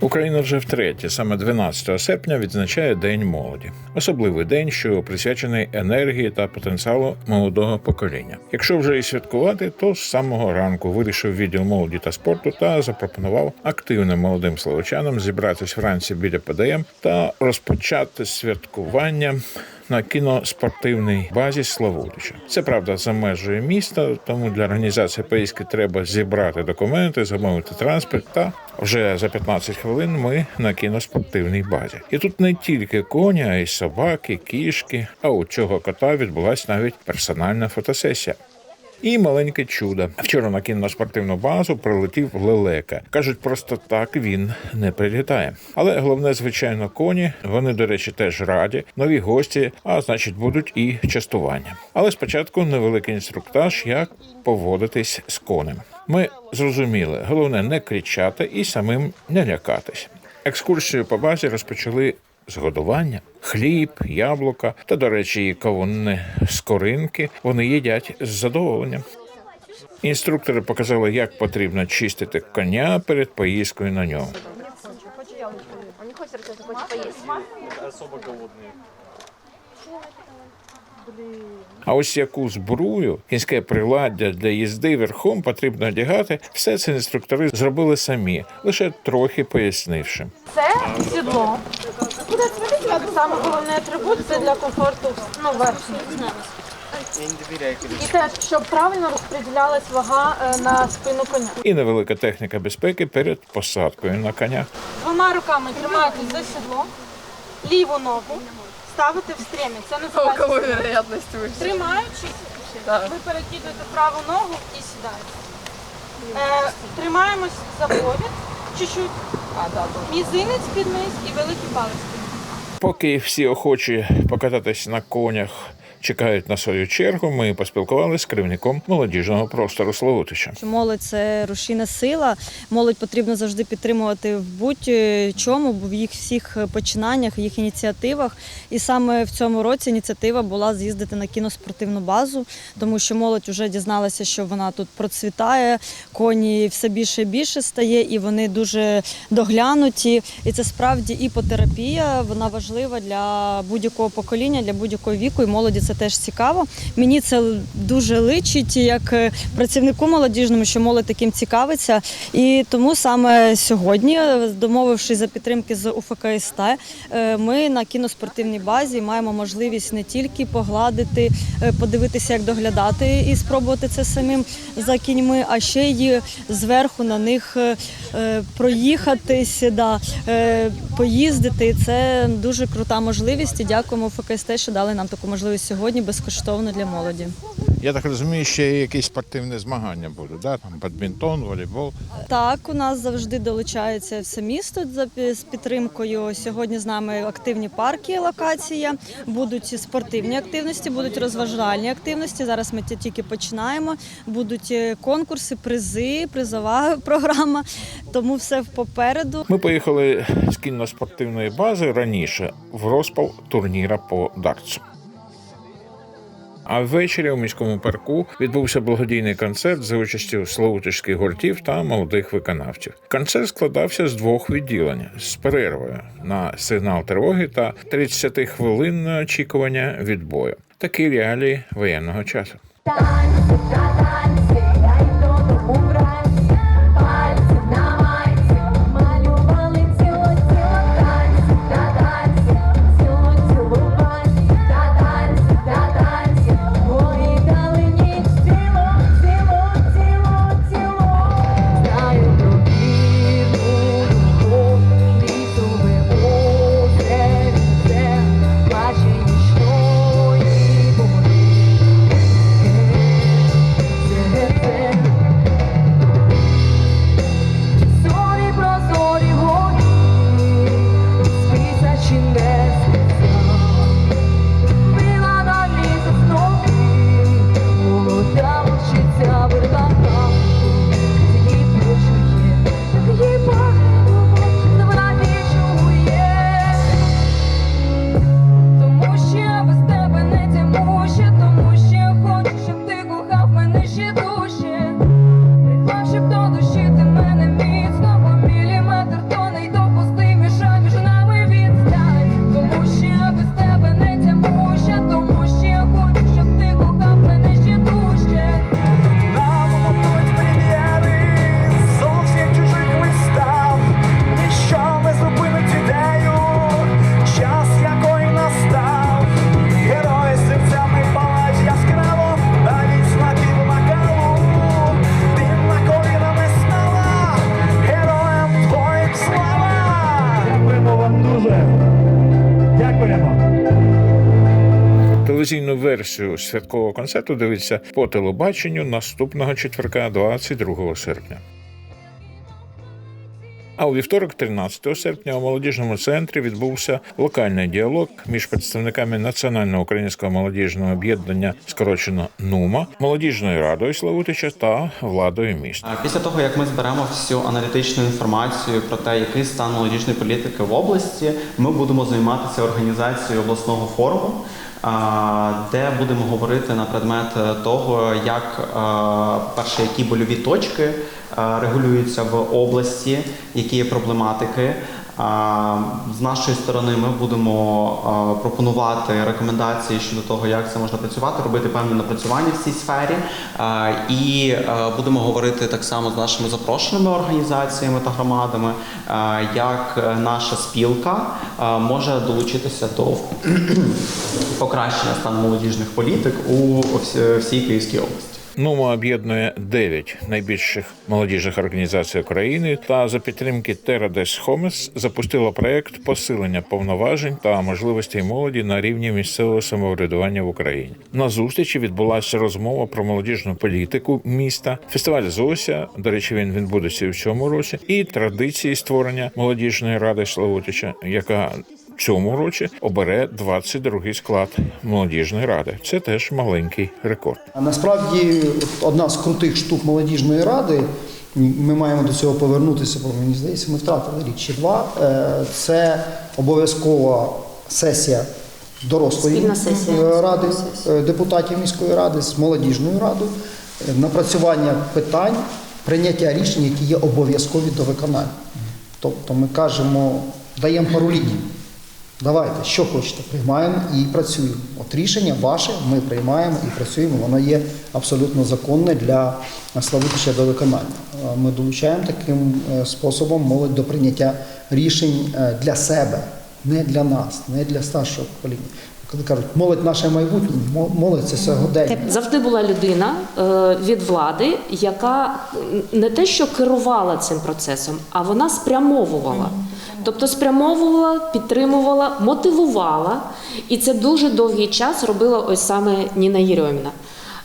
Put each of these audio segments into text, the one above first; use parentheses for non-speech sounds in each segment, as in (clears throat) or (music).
Україна вже втретє, саме 12 серпня, відзначає День молоді, особливий день, що присвячений енергії та потенціалу молодого покоління. Якщо вже і святкувати, то з самого ранку вирішив відділ молоді та спорту та запропонував активним молодим словачанам зібратись вранці біля ПДМ та розпочати святкування. На кіноспортивній базі Славутича. Це правда за межею міста, тому для організації поїздки треба зібрати документи, замовити транспорт. Та вже за 15 хвилин ми на кіноспортивній базі. І тут не тільки коні, а й собаки, кішки. А у цього кота відбулася навіть персональна фотосесія. І маленьке чудо. Вчора на кіноспортивну базу прилетів лелека. Кажуть, просто так він не прилітає. Але головне, звичайно, коні. Вони, до речі, теж раді, нові гості, а значить, будуть і частування. Але спочатку невеликий інструктаж, як поводитись з конем. Ми зрозуміли, головне не кричати і самим не лякатись. Екскурсію по базі розпочали з годування. Хліб, яблука та, до речі, і кавунни з коринки вони їдять з задоволенням. Інструктори показали, як потрібно чистити коня перед поїздкою на ньому. Он не хочет поесть. А ось яку збрую, кінське приладдя для їзди верхом потрібно одягати, все це інструктори зробили самі, лише трохи пояснивши. Це сідло. Саме головний атрибут це для комфорту ну, верхній. Я не доверяю тебе. І те, щоб правильно розподілялась вага е, на спину коня. І невелика техніка безпеки перед посадкою на коня. Двома руками тримаєтесь за сідло, ліву ногу ставите в стрімі. Це називається. Какой вероятность выше? Тримаючи, ви перекидуєте праву ногу і сідаєте. Е, тримаємось за повід, чуть-чуть, А, да, да. мізинець під низ і великий палець під низ. Поки всі охочі покататись на конях чекають на свою чергу, ми поспілкувалися з керівником молодіжного простору Славутича. Молодь це рушійна сила. Молодь потрібно завжди підтримувати в будь-чому, в їх всіх починаннях, їх ініціативах. І саме в цьому році ініціатива була з'їздити на кіноспортивну базу, тому що молодь вже дізналася, що вона тут процвітає, коні все більше і більше стає, і вони дуже доглянуті. І це справді іпотерапія. Вона важлива для будь-якого покоління, для будь-якого віку. І молоді це теж цікаво. Мені це дуже личить як е, працівнику молодіжному, що молодь таким цікавиться. І тому саме сьогодні, е, домовившись за підтримки з УФКСТ, е, ми на кіноспортивній базі маємо можливість не тільки погладити, подивитися, як доглядати і спробувати це самим за кіньми, а ще й зверху на них проїхатись, да, поїздити. Це дуже крута можливість. І дякуємо УФКСТ, що дали нам таку можливість сьогодні безкоштовно для молоді. Я так розумію, ще якісь спортивні змагання будуть, да? там бадмінтон, волейбол. Так, у нас завжди долучається все місто з підтримкою. Сьогодні з нами активні парки, локація, будуть і спортивні активності, будуть розважальні активності. Зараз ми тільки починаємо. Будуть е, конкурси, призи, призова (laughs) програма. Тому все попереду. Ми поїхали з кіноспортивної бази раніше в розпал турніра по дартсу. А ввечері у міському парку відбувся благодійний концерт за участю славутичських гуртів та молодих виконавців. Концерт складався з двох відділень з перервою на сигнал тривоги та 30 хвилин очікування відбою. Такі реалії воєнного часу. Версію святкового концерту дивіться по телебаченню наступного четверка, 22 серпня. А у вівторок, 13 серпня, у молодіжному центрі відбувся локальний діалог між представниками Національного українського молодіжного об'єднання, скорочено НУМА, молодіжною радою Славутича та владою міста. Після того, як ми зберемо всю аналітичну інформацію про те, який стан молодіжної політики в області, ми будемо займатися організацією обласного форуму, де будемо говорити на предмет е, того, як е, перше, які больові точки е, регулюються в області, які є проблематики. З нашої сторони ми будемо пропонувати рекомендації щодо того, як це можна працювати, робити певні напрацювання в цій сфері. І будемо говорити так само з нашими запрошеними організаціями та громадами, як наша спілка може долучитися до (clears throat) покращення стану молодіжних політик у всій Київській області. НУМА об'єднує дев'ять найбільших молодіжних організацій України та за підтримки Терадес Хомес запустила проект посилення повноважень та можливостей молоді на рівні місцевого самоврядування в Україні. На зустрічі відбулася розмова про молодіжну політику міста, фестиваль Зося. До речі, він відбудеться і в цьому році, і традиції створення молодіжної ради Славутича, яка в цьому році обере 22-й склад молодіжної ради. Це теж маленький рекорд. Насправді одна з крутих штук молодіжної ради. Ми маємо до цього повернутися, бо мені здається, ми втратили рік чи два. е, Це обов'язкова сесія дорослої сесія. е, ради е, депутатів міської ради з молодіжною радою, напрацювання питань, прийняття рішень, які є обов'язкові до виконання. Тобто ми кажемо, даємо пару ліній. Давайте, що хочете, приймаємо і працюємо. От рішення ваше, ми приймаємо і працюємо. Воно є абсолютно законне для Славутича до виконання. Е, Ми долучаємо таким е, способом молодь до прийняття рішень е, для себе, не для нас, не для старшого покоління. Коли кажуть, молодь наше майбутнє, мо- молодь це сьогодення. Завжди була людина від влади, яка не те, що керувала цим процесом, а вона спрямовувала. Тобто спрямовувала, підтримувала, мотивувала. І це дуже довгий час робила ось саме Ніна Єрьоміна.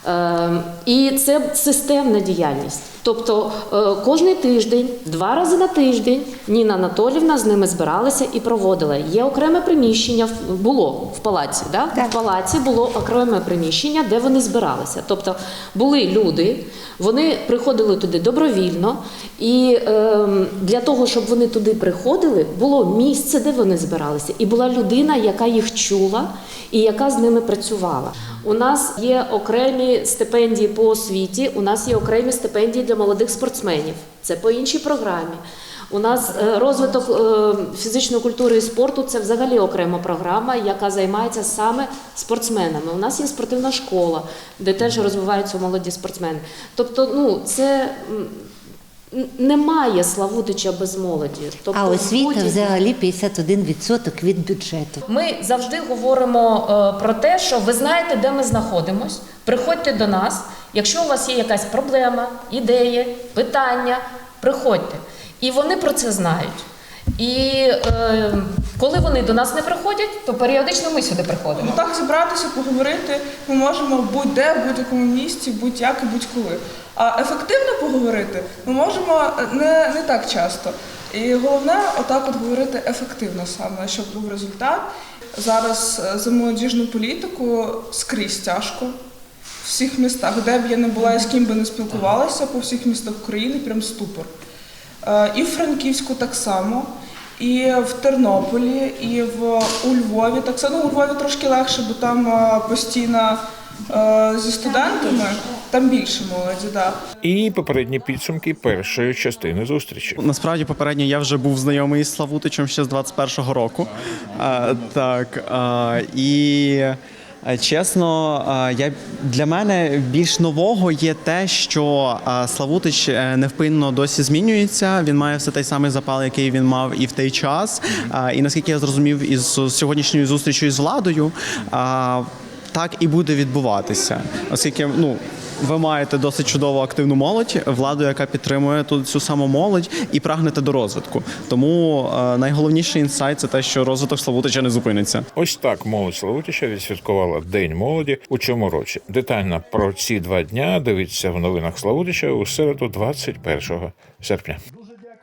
Е, І це системна діяльність. Тобто е, кожний тиждень, два рази на тиждень, Ніна Анатолівна з ними збиралася і проводила. Є окреме приміщення було в палаці. Да? В палаці було окреме приміщення, де вони збиралися. Тобто були люди, вони приходили туди добровільно, і ем, для того, щоб вони туди приходили, було місце, де вони збиралися, і була людина, яка їх чула і яка з ними працювала. У нас є окремі стипендії по освіті, у нас є окремі стипендії для молодих спортсменів. Це по іншій програмі. У нас е, розвиток е, фізичної культури і спорту це взагалі окрема програма, яка займається саме спортсменами. У нас є спортивна школа, де теж розвиваються молоді спортсмени. Тобто, ну це немає Славутича без молоді. Тобто, А освіта будь-які- взагалі 51% від бюджету. ми завжди говоримо е, про те, що ви знаєте, де ми знаходимось. Приходьте до нас. Якщо у вас є якась проблема, ідеї, питання, приходьте. І вони про це знають. І е, коли вони до нас не приходять, то періодично ми сюди приходимо. Ну так зібратися, поговорити ми можемо будь-де, в будь-якому місці, будь-як і будь-коли. А ефективно поговорити ми можемо не, не так часто. І головне, отак от говорити ефективно саме, щоб був результат. Зараз е, за молодіжну політику скрізь тяжко. Всіх містах, де б я не була і з ким би не спілкувалася, по всіх містах України прям ступор. Е, І в Франківську так само, і в Тернополі, і в у Львові. Так само Ну, у Львові трошки легше, бо там е, постійно е, зі студентами, там більше молоді, да. І попередні підсумки першої частини зустрічі. Насправді, попередньо я вже був знайомий з Славутичем ще з 21-го року. А, так а, і. Е, Чесно, я для мене більш нового є те, що Славутич е, невпинно досі змінюється. Він має все той самий запал, який він мав і в той час. І наскільки я зрозумів із сьогоднішньою зустрічю з владою, так і буде відбуватися, оскільки ну ви маєте досить чудову активну молодь, владу, яка підтримує тут цю саму молодь і прагнете до розвитку. Тому е, найголовніший інсайт це те, що розвиток Славутича не зупиниться. Ось так молодь Славутича відсвяткувала День молоді у цьому році. Детально про ці два дня дивіться в новинах Славутича у середу, 21 серпня.